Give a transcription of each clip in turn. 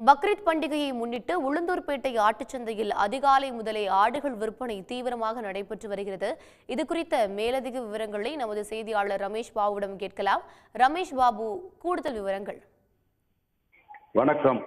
பக்ரீத் பண்டிகையை முன்னிட்டு உளுந்தூர்பேட்டை ஆட்டுச்சந்தையில் அதிகாலை முதலே ஆடுகள் விற்பனை தீவிரமாக நடைபெற்று வருகிறது. இது குறித்த மேலதிக விவரங்களை நமது செய்தியாளர் ரமேஷ் பாபுவிடம் கேட்கலாம். ரமேஷ் பாபு கூடுதல் விவரங்கள். வணக்கம்.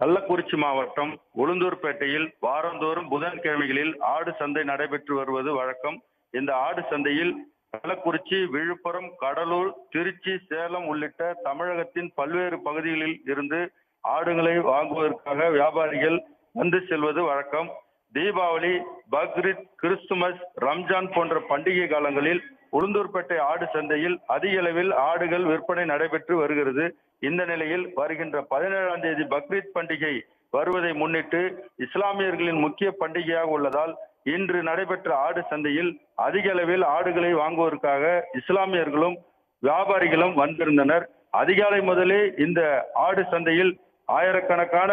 கள்ளக்குறிச்சி மாவட்டம் உளுந்தூர்பேட்டையில் வாரந்தோறும் புதன்கிழமைகளில் ஆடு சந்தை நடைபெற்று வருவது வழக்கம். இந்த ஆடு சந்தையில் கள்ளக்குறிச்சி விழுப்புரம் கடலூர் திருச்சி சேலம் உள்ளிட்ட தமிழகத்தின் பல்வேறு பகுதிகளில் இருந்து ஆடுகளை வாங்குவதற்காக வியாபாரிகள் வந்து செல்வது வழக்கம். தீபாவளி பக்ரீத் கிறிஸ்துமஸ் ரம்ஜான் போன்ற பண்டிகை காலங்களில் உளுந்தூர்பேட்டை ஆடு சந்தையில் அதிக அளவில் ஆடுகள் விற்பனை நடைபெற்று வருகிறது. இந்த நிலையில் வருகின்ற பதினேழாம் தேதி பக்ரீத் பண்டிகை வருவதை முன்னிட்டு இஸ்லாமியர்களின் முக்கிய பண்டிகையாக உள்ளதால் இன்று நடைபெற்ற ஆடு சந்தையில் அதிக அளவில் ஆடுகளை வாங்குவதற்காக இஸ்லாமியர்களும் வியாபாரிகளும் வந்திருந்தனர். அதிகாலை முதலே இந்த ஆடு சந்தையில் ஆயிரக்கணக்கான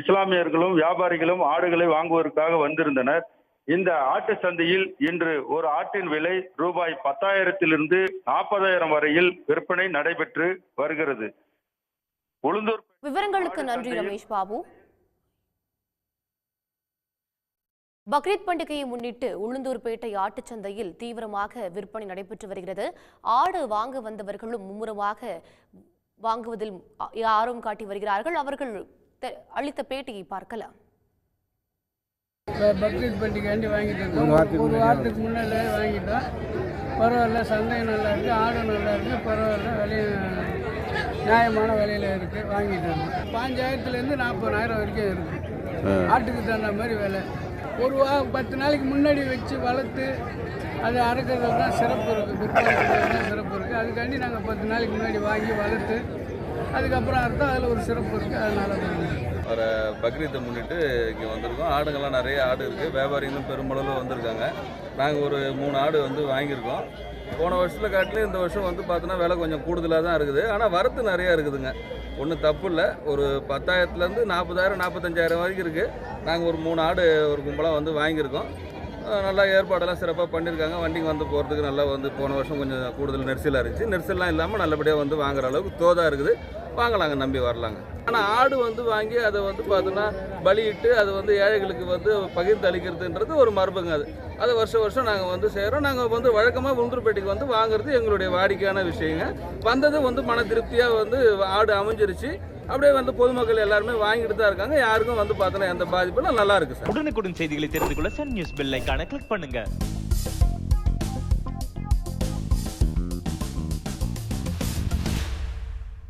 இஸ்லாமியர்களும் வியாபாரிகளும் ஆடுகளை வாங்குவதற்காக வந்திருந்தனர். இந்த ஆட்டு சந்தையில் இன்று ஒரு ஆட்டின் விலை ரூபாய் பத்தாயிரத்திலிருந்து நாற்பதாயிரம் வரையில் விற்பனை நடைபெற்று வருகிறது. உளுந்தூர் விவரங்களுக்கு நன்றி ரமேஷ் பாபு. பக்ரீத் பண்டிகையை முன்னிட்டு உளுந்தூர்பேட்டை ஆட்டுச்சந்தையில் தீவிரமாக விற்பனை நடைபெற்று வருகிறது. ஆடு வாங்க வந்தவர்களும் மும்முரமாக வாங்குவதில் ஆர்வம் காட்டி வருகிறார்கள். அவர்கள் அளித்த பேட்டியை பார்க்கலாம். பக்ரீத் பண்டிகையாண்டி வாங்கிட்டு இருக்கோம் ஒரு வாரத்துக்கு முன்னாடி வாங்கிட்டோம். பரவாயில்ல சந்தை நல்லா இருக்குது ஆடு நல்லா இருக்குது பரவாயில்ல விலையும் நியாயமான விலையில இருக்குது வாங்கிட்டு இருக்கோம் பாஞ்சாயிரத்துலேருந்து நாற்பதாயிரம் வரைக்கும் இருக்குது ஆட்டுக்கு தகுந்த மாதிரி விலை. ஒரு வா பத்து நாளைக்கு முன்னாடி வச்சு வளர்த்து அது அறுக்கிறது தான் சிறப்பு இருக்குது. விற்பனை சிறப்பு இருக்குது. அதுக்காண்டி நாங்கள் பத்து நாளைக்கு முன்னாடி வாங்கி வளர்த்து அதுக்கப்புறம் அறுத்தா அதில் ஒரு சிறப்பு இருக்குது. அதனால வாங்கிட்டோம். வர பக்ரீத்தை முன்னிட்டு இங்கே வந்திருக்கோம். ஆடுங்கள்லாம் நிறைய ஆடு இருக்குது வியாபாரிகளும் பெருமளவில் வந்திருக்காங்க. நாங்கள் ஒரு மூணு ஆடு வந்து வாங்கியிருக்கோம். போன வருஷத்தில் காட்டிலும் இந்த வருஷம் வந்து பார்த்தோன்னா விலை கொஞ்சம் கூடுதலாக தான் இருக்குது. ஆனால் வரத்து நிறையா இருக்குதுங்க. ஒன்றும் தப்பு இல்லை. ஒரு பத்தாயிரத்துலேருந்து நாற்பதாயிரம் நாற்பத்தஞ்சாயிரம் வரைக்கும் இருக்குது நாங்கள் ஒரு மூணு ஆடு ஒரு கும்பலாக வந்து வாங்கியிருக்கோம். நல்லா ஏற்பாடெல்லாம் சிறப்பாக பண்ணியிருக்காங்க வண்டிங்க வந்து போகிறதுக்கு நல்லா வந்து போன வருஷம் கொஞ்சம் கூடுதல் நெரிசலாக இருந்துச்சு. நெரிசல்லாம் இல்லாமல் நல்லபடியாக வந்து வாங்குற அளவுக்கு தோதாக இருக்குது. வாங்கலாங்க நம்பி வரலாங்க. ஆனால் ஆடு வந்து வாங்கி அதை வந்து பார்த்தோன்னா பலியிட்டு அது வந்து ஏழைகளுக்கு வந்து பகிர்ந்து அளிக்கிறதுன்றது ஒரு மரபுங்க அது. அது வருஷம் வருஷம் நாங்கள் வந்து செய்கிறோம் நாங்கள் வந்து வழக்கமாக உளுந்தூர்பேட்டைக்கு வந்து வாங்குறது எங்களுடைய வாடிக்கையான விஷயங்க. வந்தது வந்து மன திருப்தியாக வந்து ஆடு அமைஞ்சிருச்சு. அப்படியே வந்து பொதுமக்கள் எல்லாருமே வாங்கிட்டு தான் இருக்காங்க. யாருக்கும் வந்து பார்த்தோன்னா எந்த பாதிப்பும் நல்லா இருக்கு சார். உடனுக்குடன் செய்திகளை தெரிந்து கொள்ள சன் நியூஸ் பெல் ஐகானை கிளிக் பண்ணுங்க.